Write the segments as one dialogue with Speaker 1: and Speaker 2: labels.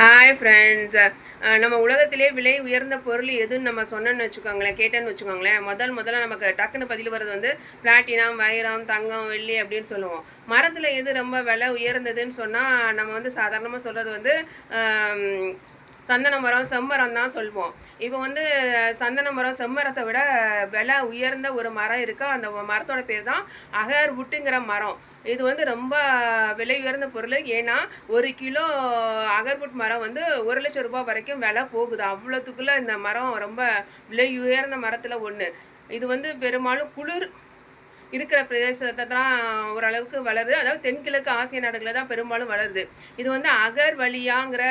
Speaker 1: Hi friends நம்ம உலகத்திலே விலை உயர்ந்த பொருள் எதுன்னு நம்ம சொன்னோன்னு வச்சுக்கோங்களேன் கேட்டேன்னு வச்சுக்கோங்களேன். முதல் முதல்ல நமக்கு டக்குன்னு பதில் வர்றது வந்து பிளாட்டினம் வைரம் தங்கம் வெள்ளி அப்படின்னு சொல்லுவோம். மரத்தில் எது ரொம்ப விலை உயர்ந்ததுன்னு சொன்னால் நம்ம வந்து சாதாரணமாக சொல்கிறது வந்து சந்தன மரம் செம்மரம் தான் சொல்லுவோம் இப்போ வந்து சந்தன மரம் செம்மரத்தை விட விலை உயர்ந்த ஒரு மரம் இருக்குது அந்த மரத்தோட பேர் தான் அகர் வுட்டுங்கிற மரம். இது வந்து ரொம்ப விலை உயர்ந்த பொருள். ஏன்னா ஒரு கிலோ அகர்வுட் மரம் வந்து ஒரு லட்சம் ரூபாய் வரைக்கும் விலை போகுது. அவ்வளோத்துக்குள்ளே இந்த மரம் ரொம்ப விலை உயர்ந்த மரத்தில் ஒன்று இது வந்து பெரும்பாலும் குளிர் இருக்கிற பிரதேசத்தை தான் ஓரளவுக்கு வளருது. அதாவது தென்கிழக்கு ஆசிய நாடுகளில் தான் பெரும்பாலும் வளருது. இது வந்து அகர் வழியாங்கிற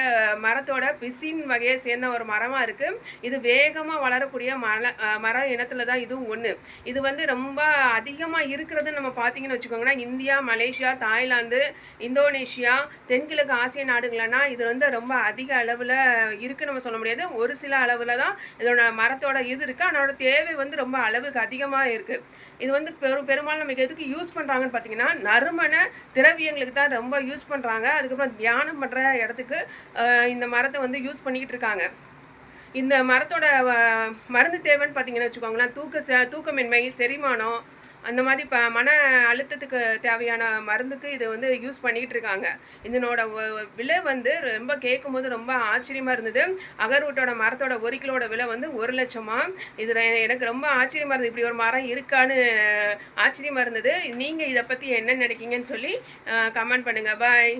Speaker 1: மரத்தோட பிசின் வகையை சேர்ந்த ஒரு மரமாக இருக்குது இது வேகமாக வளரக்கூடிய மர மர இனத்தில் தான் இதுவும் ஒன்று இது வந்து ரொம்ப அதிகமாக இருக்கிறது நம்ம பார்த்தீங்கன்னு வச்சுக்கோங்கன்னா இந்தியா மலேசியா தாய்லாந்து இந்தோனேஷியா தென்கிழக்கு ஆசிய நாடுகள்னா இது வந்து ரொம்ப அதிக அளவில் இருக்குது நம்ம சொல்ல முடியாது. ஒரு சில அளவில் தான் இதோட மரத்தோட இது இருக்குது அதனோட தேவை வந்து ரொம்ப அளவுக்கு அதிகமாக இருக்குது இது வந்து பெரும் பெரும்பாலும் நமக்கு எதுக்கு யூஸ் பண்ணுறாங்கன்னு பார்த்தீங்கன்னா நறுமண திரவியங்களுக்கு தான் ரொம்ப யூஸ் பண்ணுறாங்க அதுக்கப்புறம் தியானம் பண்ணுற இடத்துக்கு இந்த மரத்தை வந்து யூஸ் பண்ணிக்கிட்டு இருக்காங்க. இந்த மரத்தோட மருந்து தேவைன்னு பார்த்தீங்கன்னு வச்சுக்கோங்களேன். தூக்க ச- தூக்கமின்மை செரிமானம் அந்த மாதிரி இப்போ மன அழுத்தத்துக்கு தேவையான மருந்துக்கு இது வந்து யூஸ் பண்ணிக்கிட்டு இருக்காங்க இதனோட விலை வந்து ரொம்ப கேட்கும்போது ரொம்ப ஆச்சரியமாக இருந்தது. அகர்வுட்டோட மரத்தோட ஒரு கிலோட விலை வந்து ஒரு லட்சமா? இது எனக்கு ரொம்ப ஆச்சரியமாக இருந்தது. இப்படி ஒரு மரம் இருக்கான்னு ஆச்சரியமாக இருந்தது. நீங்கள் இதை பற்றி என்ன நினைக்கீங்கன்னு சொல்லி கமெண்ட் பண்ணுங்கள் பாய்